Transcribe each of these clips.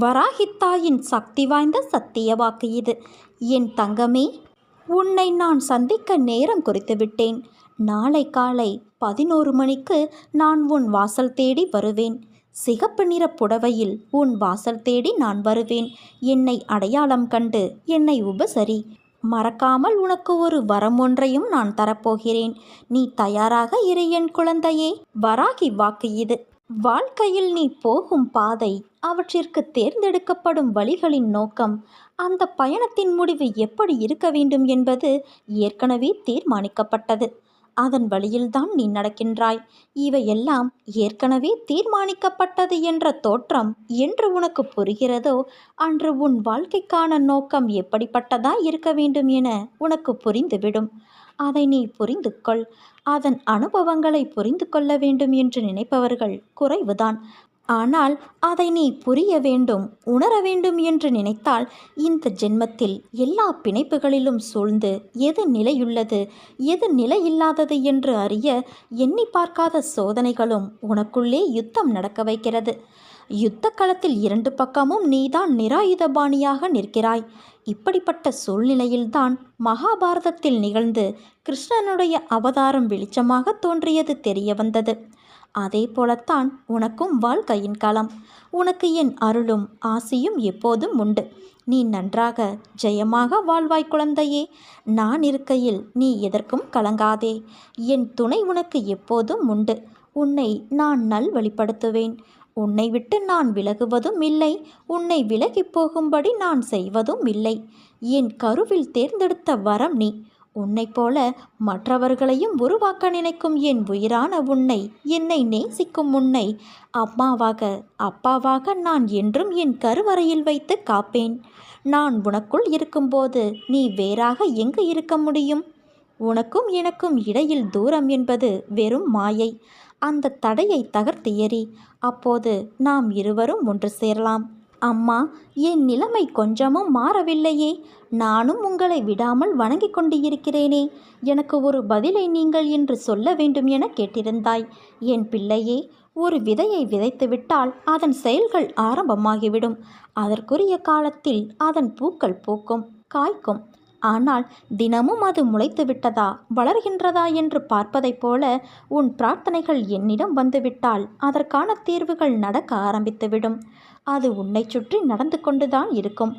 வராகித்தாயின் சக்தி வாய்ந்த சத்திய வாக்கு இது. என் தங்கமே உன்னை நான் சந்திக்க நேரம் குறித்து விட்டேன். நாளை காலை பதினோரு மணிக்கு நான் உன் வாசல் தேடி வருவேன். சிகப்பு நிற புடவையில் உன் வாசல் தேடி நான் வருவேன். என்னை அடையாளம் கண்டு என்னை உபசரி. மறக்காமல் உனக்கு ஒரு வரம் ஒன்றையும் நான் தரப்போகிறேன். நீ தயாராக இரு என் குழந்தையே. வராகி வாக்கு இது. வாழ்க்கையில் நீ போகும் பாதை அவற்றிற்கு தேர்ந்தெடுக்கப்படும் வழிகளின் நோக்கம். அந்த பயணத்தின் முடிவு எப்படி இருக்க வேண்டும் என்பது ஏற்கனவே தீர்மானிக்கப்பட்டது. அதன் வழியில்தான் நீ நடக்கின்றாய். இவையெல்லாம் ஏற்கனவே தீர்மானிக்கப்பட்டது என்ற தோற்றம் என்று உனக்கு புரிகிறதோ அன்று உன் வாழ்க்கைக்கான நோக்கம் எப்படிப்பட்டதாய் இருக்க வேண்டும் என உனக்கு புரிந்துவிடும். அதை நீ புரிந்து கொள் அதன் அனுபவங்களை புரிந்து கொள்ள வேண்டும் என்று நினைப்பவர்கள் குறைவுதான். ஆனால் அதை நீ புரிய வேண்டும் உணர வேண்டும் என்று நினைத்தால் இந்த ஜென்மத்தில் எல்லா பிணைப்புகளிலும் சூழ்ந்து எது நிலையுள்ளது எது நிலையில்லாதது என்று அறிய எண்ணி பார்க்காத சோதனைகளும் உனக்குள்ளே யுத்தம் நடக்க வைக்கிறது. யுத்த களத்தில் இரண்டு பக்கமும் நீதான் நிராயுதபாணியாக நிற்கிறாய். இப்படிப்பட்ட சூழ்நிலையில்தான் மகாபாரதத்தில் நிகழ்ந்து கிருஷ்ணனுடைய அவதாரம் வெளிச்சமாக தோன்றியது தெரிய வந்தது அதே போலத்தான் உனக்கும் வாழ்க்கையின் களம். உனக்கு என் அருளும் ஆசையும் எப்போதும் உண்டு. நீ நன்றாக ஜெயமாக வாழ்வாய் குழந்தையே. நான் இருக்கையில் நீ எதற்கும் கலங்காதே. என் துணை உனக்கு எப்போதும் உண்டு. உன்னை நான் நல்வழிப்படுத்துவேன். உன்னை விட்டு நான் விலகுவதும் இல்லை. உன்னை விலகிப் போகும்படி நான் செய்வதும் இல்லை. என் கருவில் தேர்ந்தெடுத்த வரம் நீ. உன்னைப் போல மற்றவர்களையும் உருவாக்க நினைக்கும் என் உயிரான உன்னை என்னை நேசிக்கும் உன்னை அம்மாவாக அப்பாவாக நான் என்றும் என் கருவறையில் வைத்து காப்பேன். நான் உனக்குள் இருக்கும்போது நீ வேறாக எங்கு இருக்க முடியும்? உனக்கும் எனக்கும் இடையில் தூரம் என்பது வெறும் மாயை. அந்த தடையை தகர்த்து எறி அப்போது நாம் இருவரும் ஒன்று சேரலாம். அம்மா என் நிலைமை கொஞ்சமும் மாறவில்லையே. நானும் உங்களை விடாமல் வணங்கிக் கொண்டு இருக்கிறேனே எனக்கு ஒரு பதிலை நீங்கள் என்று சொல்ல வேண்டும் என கேட்டிருந்தாய். என் பிள்ளையே ஒரு விதையை விதைத்துவிட்டால் அதன் செயல்கள் ஆரம்பமாகிவிடும். அதற்குரிய காலத்தில் அதன் பூக்கள் பூக்கும் காய்க்கும். ஆனால் தினமும் அது முளைத்து விட்டதா? வளர்கின்றதா என்று பார்ப்பதைப் போல உன் பிரார்த்தனைகள் என்னிடம் வந்துவிட்டால் அதற்கான தீர்வுகள் நடக்க ஆரம்பித்துவிடும். அது உன்னை சுற்றி நடந்து கொண்டுதான் இருக்கும்.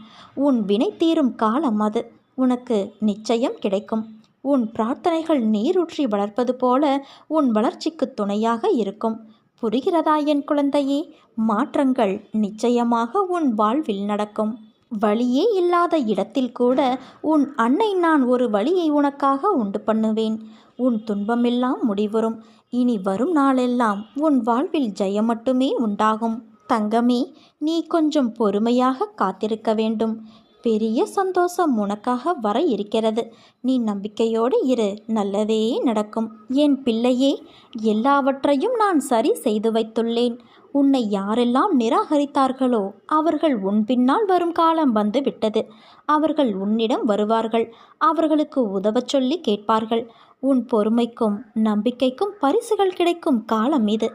உன் வினை தீரும் காலம் அது. உனக்கு நிச்சயம் கிடைக்கும். உன் பிரார்த்தனைகள் நீரூற்றி வளர்ப்பது போல உன் வளர்ச்சிக்கு துணையாக இருக்கும். புரிகிறதா என் குழந்தையே? மாற்றங்கள் நிச்சயமாக உன் வாழ்வில் நடக்கும். வழியே இல்லாத இடத்தில் கூட உன் அன்னை நான் ஒரு வழியை உனக்காக உண்டு பண்ணுவேன். உன் துன்பமெல்லாம் முடிவரும் இனி வரும் நாளெல்லாம் உன் வாழ்வில் ஜெயம் மட்டுமே உண்டாகும். தங்கமே நீ கொஞ்சம் பொறுமையாக காத்திருக்க வேண்டும். பெரிய சந்தோஷம் உனக்காக வர இருக்கிறது. நீ நம்பிக்கையோடு இரு நல்லதே நடக்கும். என் பிள்ளையே எல்லாவற்றையும் நான் சரி செய்து வைத்துள்ளேன். உன்னை யாரெல்லாம் நிராகரித்தார்களோ அவர்கள் உன் பின்னால் வரும் காலம் வந்து விட்டது. அவர்கள் உன்னிடம் வருவார்கள். அவர்களுக்கு உதவச் சொல்லி கேட்பார்கள். உன் பொறுமைக்கும் நம்பிக்கைக்கும் பரிசுகள் கிடைக்கும் காலம் இது.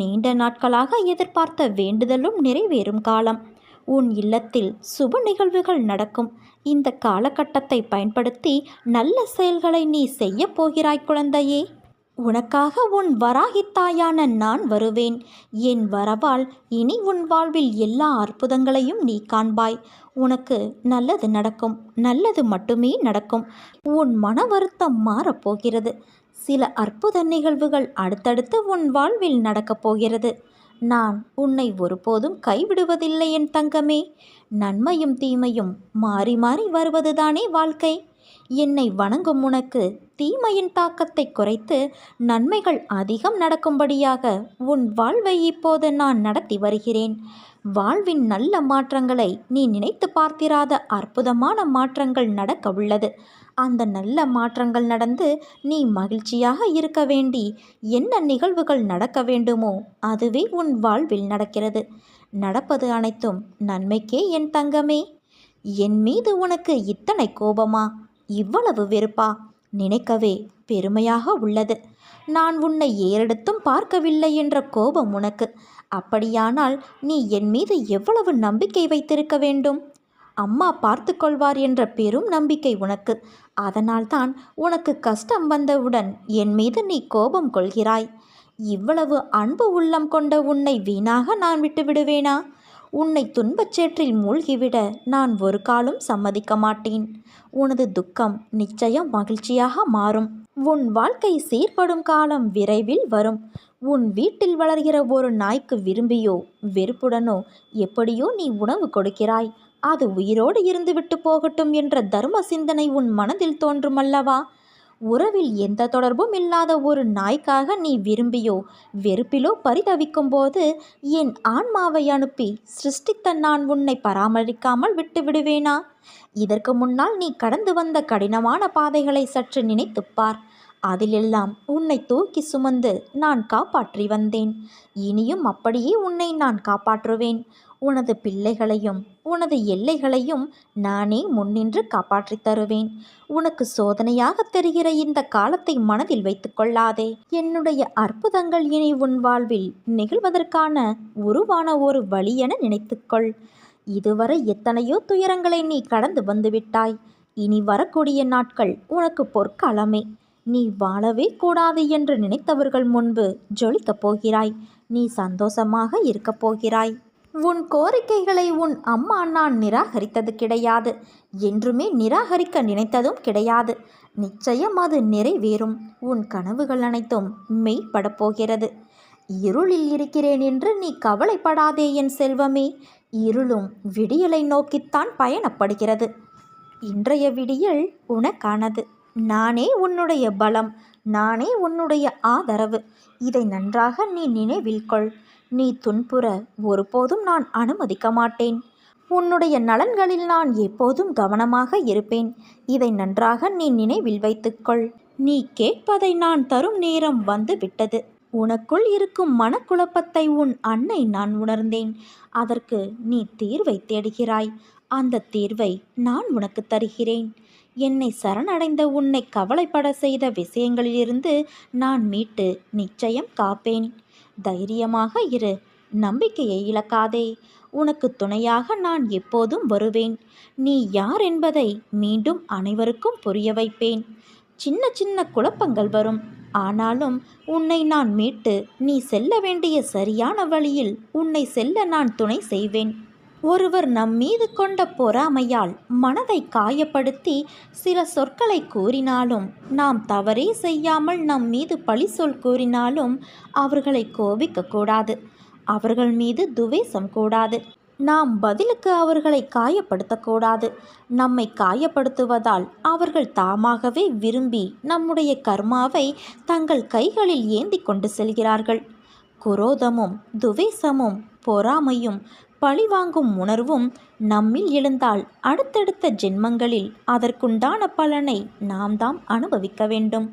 நீண்ட நாட்களாக எதிர்பார்த்த வேண்டுதலும் நிறைவேறும் காலம். உன் இல்லத்தில் சுப நிகழ்வுகள் நடக்கும். இந்த காலகட்டத்தை பயன்படுத்தி நல்ல செயல்களை நீ செய்ய போகிறாய் குழந்தையே. உனக்காக உன் வராகித்தாயான நான் வருவேன். என் வரவால் இனி உன் வாழ்வில் எல்லா அற்புதங்களையும் நீ காண்பாய். உனக்கு நல்லது நடக்கும் நல்லது மட்டுமே நடக்கும். உன் மன வருத்தம் மாறப்போகிறது சில அற்புத நிகழ்வுகள் அடுத்தடுத்து உன் வாழ்வில் நடக்கப் போகிறது. நான் உன்னை ஒருபோதும் கைவிடுவதில்லை என் தங்கமே. நன்மையும் தீமையும் மாறி மாறி வருவதுதானே வாழ்க்கை. என்னை வணங்கும் உனக்கு தீமையின் தாக்கத்தை குறைத்து நன்மைகள் அதிகம் நடக்கும்படியாக உன் வாழ்வை இப்போது நான் நடத்தி வருகிறேன். வாழ்வின் நல்ல மாற்றங்களை நீ நினைத்து பார்த்திராத அற்புதமான மாற்றங்கள் நடக்க உள்ளது. அந்த நல்ல மாற்றங்கள் நடந்து நீ மகிழ்ச்சியாக இருக்க வேண்டி என்ன நிகழ்வுகள் நடக்க வேண்டுமோ அதுவே உன் வாழ்வில் நடக்கிறது. நடப்பது அனைத்தும் நன்மைக்கே என் தங்கமே. என் மீது உனக்கு இத்தனை கோபமா? இவ்வளவு வெறுப்பா? நினைக்கவே பெருமையாக உள்ளது. நான் உன்னை ஏறெடுத்தும் பார்க்கவில்லை என்ற கோபம் உனக்கு. அப்படியானால் நீ என் மீது எவ்வளவு நம்பிக்கை வைத்திருக்க வேண்டும்? அம்மா பார்த்து கொள்வார் என்ற பெரும் நம்பிக்கை உனக்கு. அதனால்தான் உனக்கு கஷ்டம் வந்தவுடன் என் மீது நீ கோபம் கொள்கிறாய். இவ்வளவு அன்பு உள்ளம் கொண்ட உன்னை வீணாக நான் விட்டு விடுவேனா உன்னை துன்பச் சேற்றில் மூழ்கிவிட நான் ஒரு காலம் சம்மதிக்க மாட்டேன். உனது துக்கம் நிச்சயம் மகிழ்ச்சியாக மாறும். உன் வாழ்க்கை சீர்படும் காலம் விரைவில் வரும். உன் வீட்டில் வளர்கிற ஒரு நாய்க்கு விரும்பியோ வெறுப்புடனோ எப்படியோ நீ உணவு கொடுக்கிறாய். அது உயிரோடு இருந்துவிட்டு போகட்டும் என்ற தர்ம சிந்தனை உன் மனதில் தோன்றுமல்லவா உறவில் எந்த தொடர்பும் இல்லாத ஒரு நாய்க்காக நீ விரும்பியோ வெறுப்பிலோ பரிதவிக்கும் போது என் ஆன்மாவை அனுப்பி சிருஷ்டித்த நான் உன்னை பராமரிக்காமல் விட்டு விடுவேனா? இதற்கு முன்னால் நீ கடந்து வந்த கடினமான பாதைகளை சற்று நினைத்துப்பார். அதிலெல்லாம் உன்னை தூக்கி சுமந்து நான் காப்பாற்றி வந்தேன். இனியும் அப்படியே உன்னை நான் காப்பாற்றுவேன். உனது பிள்ளைகளையும் உனது எல்லைகளையும் நானே முன்னின்று காப்பாற்றித் தருவேன். உனக்கு சோதனையாக தெரிகிற இந்த காலத்தை மனதில் வைத்துக் கொள்ளாதே. என்னுடைய அற்புதங்கள் இனி உன் வாழ்வில் நிகழ்வதற்கான உருவான ஒரு வழி என நினைத்துக்கொள் இதுவரை எத்தனையோ துயரங்களை நீ கடந்து வந்துவிட்டாய் இனி வரக்கூடிய நாட்கள் உனக்கு பொற்காலமே. நீ வாழவே கூடாது என்று நினைத்தவர்கள் முன்பு ஜொலிக்கப் போகிறாய். நீ சந்தோஷமாக இருக்கப் போகிறாய். உன் கோரிக்கைகளை உன் அம்மா நான் நிராகரித்தது கிடையாது. என்றுமே நிராகரிக்க நினைத்ததும் கிடையாது. நிச்சயம் அது நிறைவேறும். உன் கனவுகள் அனைத்தும் மெய்ப்படப் போகிறது. இருளில் இருக்கிறேன் என்று நீ கவலைப்படாதே என் செல்வமே. இருளும் விடியலை நோக்கித்தான் பயணப்படுகிறது. இன்றைய விடியல் உனக்கானது. நானே உன்னுடைய பலம். நானே உன்னுடைய ஆதரவு. இதை நன்றாக நீ நினைவில் கொள். நீ துன்புற ஒருபோதும் நான் அனுமதிக்க மாட்டேன். உன்னுடைய நலன்களில் நான் எப்போதும் கவனமாக இருப்பேன். இதை நன்றாக நீ நினைவில் வைத்துக்கொள். நீ கேட்பதை நான் தரும் நேரம் வந்து விட்டது உனக்குள் இருக்கும் மனக்குழப்பத்தை உன் அன்னை நான் உணர்ந்தேன். அதற்கு நீ தீர்வை தேடுகிறாய். அந்த தீர்வை நான் உனக்கு தருகிறேன். என்னை சரணடைந்த உன்னை கவலைப்பட செய்த விஷயங்களிலிருந்து நான் மீட்டு நிச்சயம் காப்பேன். தைரியமாக இரு நம்பிக்கையை இழக்காதே. உனக்கு துணையாக நான் எப்போதும் வருவேன். நீ யார் என்பதை மீண்டும் அனைவருக்கும் புரிய வைப்பேன். சின்ன சின்ன குழப்பங்கள் வரும். ஆனாலும் உன்னை நான் மீட்டு நீ செல்ல வேண்டிய சரியான வழியில் உன்னை செல்ல நான் துணை செய்வேன். ஒருவர் நம் மீது கொண்ட பொறாமையால் மனதை காயப்படுத்தி சில சொற்களை கூறினாலும் நாம் தவறே செய்யாமல் நம் மீது பழி சொல் கூறினாலும் அவர்களை கோபிக்கக்கூடாது அவர்கள் மீது துவேஷம் கூடாது. நாம் பதிலுக்கு அவர்களை காயப்படுத்தக்கூடாது நம்மை காயப்படுத்துவதால் அவர்கள் தாமாகவே விரும்பி நம்முடைய கர்மாவை தங்கள் கைகளில் ஏந்தி கொண்டு செல்கிறார்கள். குரோதமும் துவேஷமும் பொறாமையும் பழிவாங்கும் உணர்வும் நம்மில் எழுந்தால் அடுத்தடுத்த ஜென்மங்களில் அதற்குண்டான பலனை நாம் தாம் அனுபவிக்க வேண்டும்.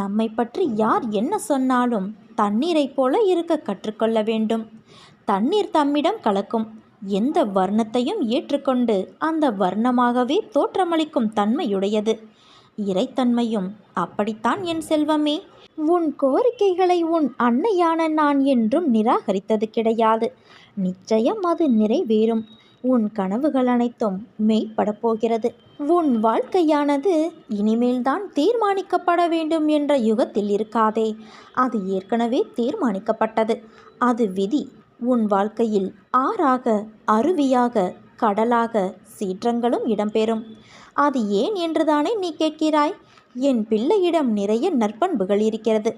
நம்மை பற்றி யார் என்ன சொன்னாலும் தண்ணீரைப் போல இருக்க கற்றுக்கொள்ள வேண்டும். தண்ணீர் தம்மிடம் கலக்கும் எந்த வர்ணத்தையும் ஏற்றுக்கொண்டு அந்த வர்ணமாகவே தோற்றமளிக்கும் தன்மையுடையது. இறைத்தன்மையும் அப்படித்தான் என் செல்வமே. உன் கோரிக்கைகளை உன் அன்னையான நான் என்றும் நிராகரித்தது கிடையாது. நிச்சயம் அது நிறைவேறும். உன் கனவுகள் அனைத்தும் மெய்ப்படப் போகிறது. உன் வாழ்க்கையானது இனிமேல்தான் தீர்மானிக்கப்பட வேண்டும் என்ற யுகத்தில் இருக்காதே. அது ஏற்கனவே தீர்மானிக்கப்பட்டது. அது விதி. உன் வாழ்க்கையில் ஆறாக அருவியாக கடலாக சீற்றங்களும் இடம்பெறும். அது ஏன் என்றுதானே நீ கேட்கிறாய்? என் பிள்ளையிடம் நிறைய நற்பண்புகள் இருக்கிறது.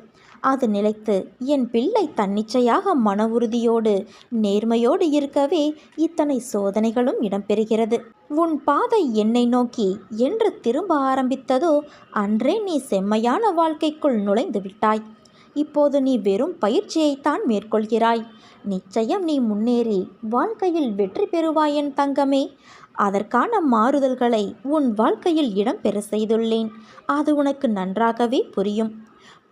அது நிலைத்து என் பிள்ளை தன்னிச்சையாக மன உறுதியோடு நேர்மையோடு இருக்கவே இத்தனை சோதனைகளும் இடம்பெறுகிறது. உன் பாதை என்னை நோக்கி என்று திரும்ப ஆரம்பித்ததோ அன்றே நீ செம்மையான வாழ்க்கைக்குள் நுழைந்து விட்டாய். இப்போது நீ வெறும் பயிற்சியைத்தான் மேற்கொள்கிறாய். நிச்சயம் நீ முன்னேறி வாழ்க்கையில் வெற்றி பெறுவாய் என் தங்கமே. அதற்கான மாறுதல்களை உன் வாழ்க்கையில் இடம்பெற செய்துள்ளேன். அது உனக்கு நன்றாகவே புரியும்.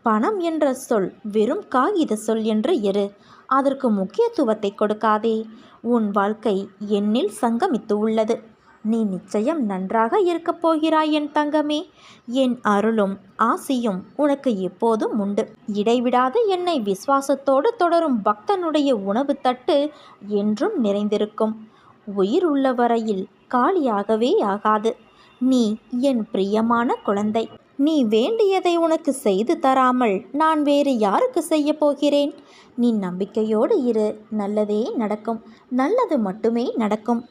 பணம் என்ற சொல் வெறும் காகித சொல் என்று இரு. அதற்கு முக்கியத்துவத்தை கொடுக்காதே. உன் வாழ்க்கை என்னில் சங்கமித்து உள்ளது. நீ நிச்சயம் நன்றாக இருக்கப் போகிறாய் என் தங்கமே. என் அருளும் ஆசியும் உனக்கு எப்போதும் உண்டு. இடைவிடாது என்னை விசுவாசத்தோடு தொடரும் பக்தனுடைய உணவு தட்டு என்றும் நிறைந்திருக்கும். உயிர் உள்ள வரையில் காலியாகவே ஆகாது. நீ என் பிரியமான குழந்தை. நீ வேண்டியதை உனக்கு செய்து தராமல் நான் வேறு யாருக்கு செய்ய போகிறேன்? நீ நம்பிக்கையோடு இரு. நல்லதே நடக்கும். நல்லது மட்டுமே நடக்கும்.